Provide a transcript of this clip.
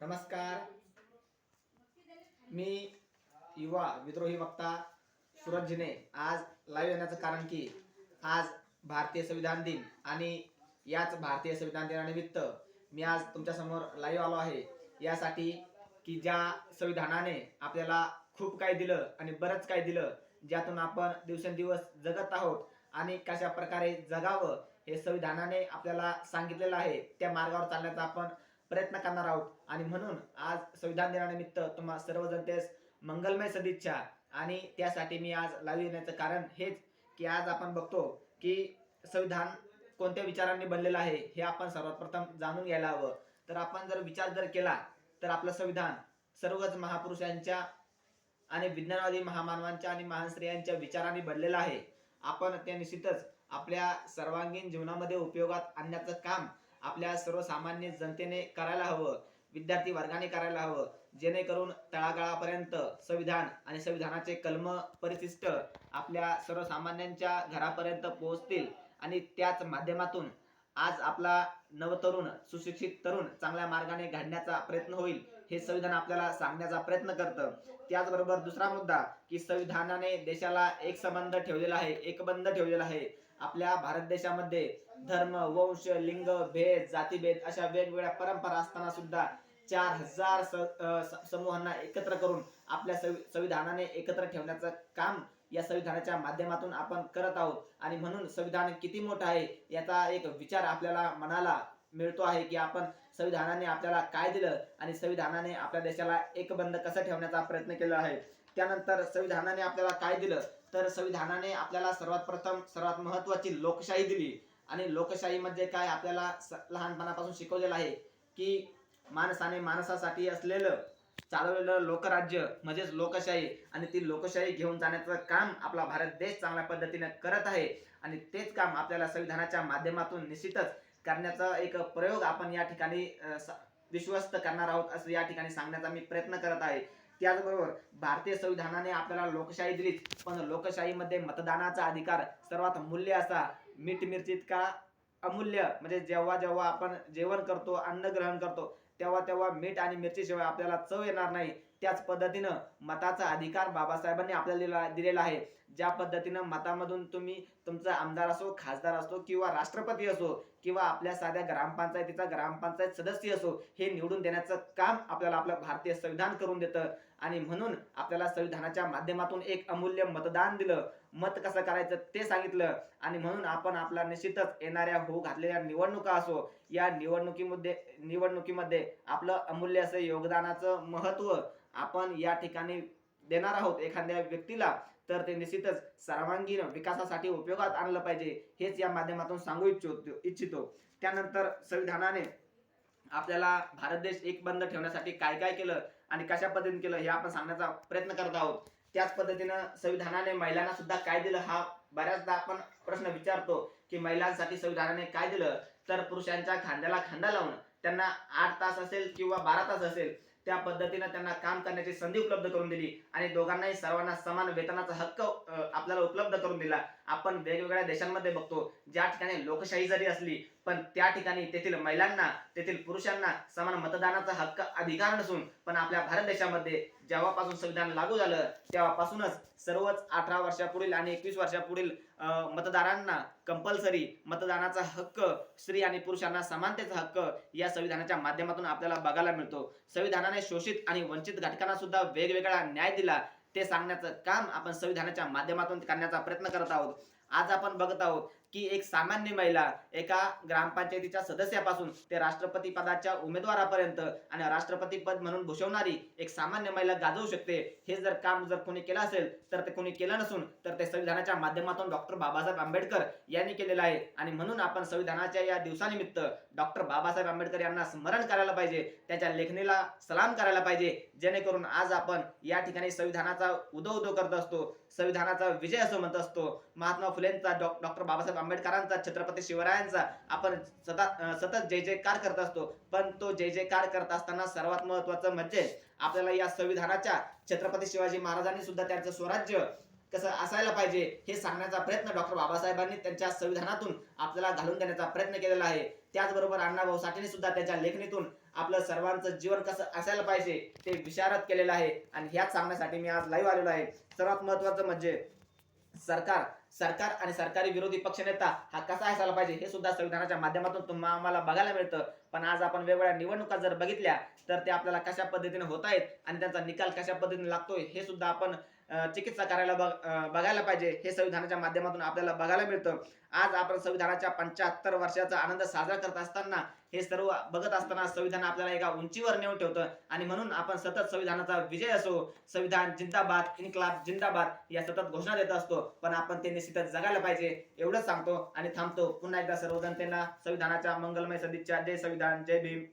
नमस्कार. मी युवा विद्रोही वक्ता सूरज जिने आज लाईव्ह येण्याचं कारण की आज भारतीय संविधान दिन आणि याच भारतीय संविधान दिनानिमित्त मी आज तुमच्यासमोर लाईव्ह आलो आहे. यासाठी की ज्या संविधानाने आपल्याला खूप काही दिलं आणि बरंच काही दिलं ज्यातून आपण दिवसेंदिवस जगत आहोत आणि कशा प्रकारे जगावं हे संविधानाने आपल्याला सांगितलेलं आहे त्या मार्गावर चालण्याचा आपण प्रयत्न करणार आहोत. आणि म्हणून आज संविधान दिनानिमित्त तुम्हा सर्व जनतेस मंगलमय सदिच्छा. आणि त्यासाठी मी आज लाईव्ह येण्याचं कारण हेच की आज आपण बघतो की संविधान कोणत्या विचारांनी बनलेलं आहे हे आपण सर्वात प्रथम जाणून घ्यायला हवं. तर आपण जर विचार जर केला तर आपलं संविधान सर्वच महापुरुषांच्या आणि विज्ञानवादी महामानवांच्या आणि महान स्त्रियांच्या विचारांनी बनलेलं आहे. आपण ते निश्चितच आपल्या सर्वांगीण जीवनामध्ये उपयोगात आणण्याचं काम आपल्या सर्वसामान्य जनतेने करायला हवं विद्यार्थी वर्गाने करायला हवं जेणेकरून तळागाळापर्यंत संविधान आणि संविधानाचे कलम परिशिष्ट आपल्या सर्वसामान्यांच्या घरापर्यंत पोहोचतील आणि त्याच माध्यमातून आज आपला नवतरुण सुशिक्षित तरुण चांगल्या मार्गाने घडण्याचा प्रयत्न होईल हे संविधान आपल्याला सांगण्याचा प्रयत्न करतं. त्याचबरोबर दुसरा मुद्दा की संविधानाने देशाला एक संबंध ठेवलेला आहे एकबंध ठेवलेला आहे. आपल्या भारत देशामध्ये धर्म वंश लिंग भेद जातीभेद अशा वेगवेगळ्या परंपरा असताना सुद्धा चार हजार समूहांना एकत्र करून आपल्या संविधानाने एकत्र ठेवण्याचं काम या संविधानाच्या माध्यमातून आपण करत आहोत. आणि म्हणून संविधान किती मोठं आहे याचा एक विचार आपल्याला मनाला मिळतो आहे की आपण संविधानाने आपल्याला काय दिलं आणि संविधानाने आपल्या देशाला एकबंध कसं ठेवण्याचा प्रयत्न केला आहे. त्यानंतर संविधानाने आपल्याला काय दिलं? तर संविधानाने आपल्याला सर्वात प्रथम सर्वात महत्वाची लोकशाही दिली. आणि लोकशाहीमध्ये काय आपल्याला स- लहानपणापासून शिकवलेलं आहे की माणसाने माणसासाठी असलेलं चालवलेलं लोकराज्य म्हणजेच लोकशाही आणि ती लोकशाही घेऊन जाण्याचं काम आपला भारत देश चांगल्या पद्धतीने करत आहे आणि तेच काम आपल्याला संविधानाच्या माध्यमातून निश्चितच करण्याचा एक प्रयोग आपण या ठिकाणी स- विश्वस्त करणार आहोत असं या ठिकाणी सांगण्याचा मी प्रयत्न करत आहे. त्याचबरोबर भारतीय संविधानाने आपल्याला लोकशाही दिलीच पण लोकशाहीमध्ये मतदानाचा अधिकार सर्वात मूल्य असा. मीठ मिरचीत का अमूल्य? म्हणजे जेव्हा जेव्हा आपण जेवण करतो अन्न ग्रहण करतो तेव्हा तेव्हा मीठ आणि मिरचीशिवाय आपल्याला चव येणार नाही. त्याच पद्धतीनं मताचा अधिकार बाबासाहेबांनी आपल्याला दिलेला आहे. ज्या पद्धतीनं मतामधून तुम्ही तुमचा आमदार असो खासदार असो किंवा राष्ट्रपती असो किंवा आपल्या साध्या ग्रामपंचायतीचा ग्रामपंचायत सदस्य असो हे निवडून देण्याचं काम आपल्याला आपलं भारतीय संविधान करून देतं. आणि म्हणून आपल्याला संविधानाच्या माध्यमातून एक अमूल्य मतदान दिलं. मत कसं करायचं ते सांगितलं. आणि म्हणून आपण आपला निश्चितच येणाऱ्या होऊ घातलेल्या निवडणुका असो या निवडणुकीमध्ये निवडणुकीमध्ये आपलं अमूल्य असं योगदानाचं महत्त्व आपण या ठिकाणी देणार आहोत एखाद्या व्यक्तीला तर ते निश्चितच सर्वांगीण विकासासाठी उपयोगात आणलं पाहिजे हेच या माध्यमातून सांगू इच्छितो इच्छितो. त्यानंतर संविधानाने आपल्याला भारत देश एक बंद ठेवण्यासाठी काय काय केलं आणि कशा पद्धतीने केलं हे आपण सांगण्याचा प्रयत्न करत आहोत. त्याच पद्धतीनं संविधानाने महिलांना सुद्धा काय दिलं? हा बऱ्याचदा आपण प्रश्न विचारतो की महिलांसाठी संविधानाने काय दिलं? तर पुरुषांच्या खांद्याला खांदा लावून त्यांना आठ तास असेल किंवा बारा तास असेल त्या पद्धतीनं त्यांना काम करण्याची संधी उपलब्ध करून दिली आणि दोघांनाही सर्वांना समान वेतनाचा हक्क आपल्याला उपलब्ध करून दिला. आपण वेगवेगळ्या देशांमध्ये बघतो ज्या ठिकाणी लोकशाही जरी असली पण त्या ठिकाणी तेथील महिलांना तेथील पुरुषांना समान मतदानाचा हक्क अधिकार नसून पण आपल्या भारत देशामध्ये जेव्हापासून संविधान लागू झालं तेव्हापासूनच सर्वच अठरा वर्षापुढील आणि एकवीस वर्षापुढील मतदारांना कंपल्सरी मतदानाचा हक्क स्त्री आणि पुरुषांना समानतेचा हक्क या संविधानाच्या माध्यमातून आपल्याला बघायला मिळतो. संविधानाने शोषित आणि वंचित घटकांना सुद्धा वेगवेगळा न्याय दिला. ते सांगण्याचं काम आपण संविधानाच्या माध्यमातून करण्याचा प्रयत्न करत आहोत. आज आपण बघत आहोत की एक सामान्य महिला एका ग्रामपंचायतीच्या सदस्यापासून ते राष्ट्रपती पदाच्या उमेदवारापर्यंत आणि राष्ट्रपती पद म्हणून भूषवणारी एक सामान्य महिला गाजवू शकते. हे जर काम जर कोणी केलं असेल तर ते कोणी केलं नसून तर ते संविधानाच्या माध्यमातून डॉक्टर बाबासाहेब आंबेडकर यांनी केलेलं आहे. आणि म्हणून आपण संविधानाच्या या दिवसानिमित्त डॉक्टर बाबासाहेब आंबेडकर यांना स्मरण करायला पाहिजे त्याच्या लेखणीला सलाम करायला पाहिजे जेणेकरून आज आपण या ठिकाणी संविधानाचा उदो उदो करत असतो संविधानाचा विजय असं म्हणत असतो. महात्मा फुलेंचा डॉक्टर बाबासाहेब आंबेडकरांचा छत्रपती शिवरायांचा आपण सतत सतत जय जयकार करत असतो. पण तो जय जयकार करत असताना सर्वात महत्वाचं म्हणजे आपल्याला या संविधानाच्या छत्रपती शिवाजी महाराजांनी सुद्धा त्यांचं स्वराज्य कसं असायला पाहिजे हे सांगण्याचा प्रयत्न डॉक्टर बाबासाहेबांनी त्यांच्या संविधानातून आपल्याला घालून देण्याचा प्रयत्न केलेला आहे. त्याचबरोबर अण्णाभाऊ साठेने सुद्धा त्यांच्या लेखणीतून आपलं सर्वांचं जीवन कसं असायला पाहिजे ते विशारद केलेलं आहे. आणि ह्याच सांगण्यासाठी मी आज लाईव्ह आलेलो आहे. सर्वात महत्वाचं म्हणजे सरकार सरकार आणि सरकारी विरोधी पक्षनेता हा कसा असायला पाहिजे हे सुद्धा संविधानाच्या माध्यमातून तुम्हाला आम्हाला बघायला मिळतं. पण आज आपण वेगवेगळ्या निवडणुका जर बघितल्या तर ते आपल्याला कशा पद्धतीने होत आहेत आणि त्यांचा निकाल कशा पद्धतीने लागतोय हे सुद्धा आपण चिकित्सा करायला बघ बघायला पाहिजे. हे संविधानाच्या माध्यमातून आपल्याला बघायला मिळतं. आज आपण संविधानाच्या पंच्याहत्तर वर्षाचा आनंद साजरा करत असताना हे सर्व बघत असताना संविधान आपल्याला एका उंचीवर नेऊन ठेवतं. आणि म्हणून आपण सतत संविधानाचा विजय असो संविधान जिंदाबाद इन्कलाब जिंदाबाद या सतत घोषणा देत असतो. पण आपण ते निश्चितच जगायला पाहिजे एवढंच सांगतो. आणि थांबतो पुन्हा एकदा सर्व जनतेला संविधानाच्या मंगलमय सदिच्छा जय संविधान जय भीम.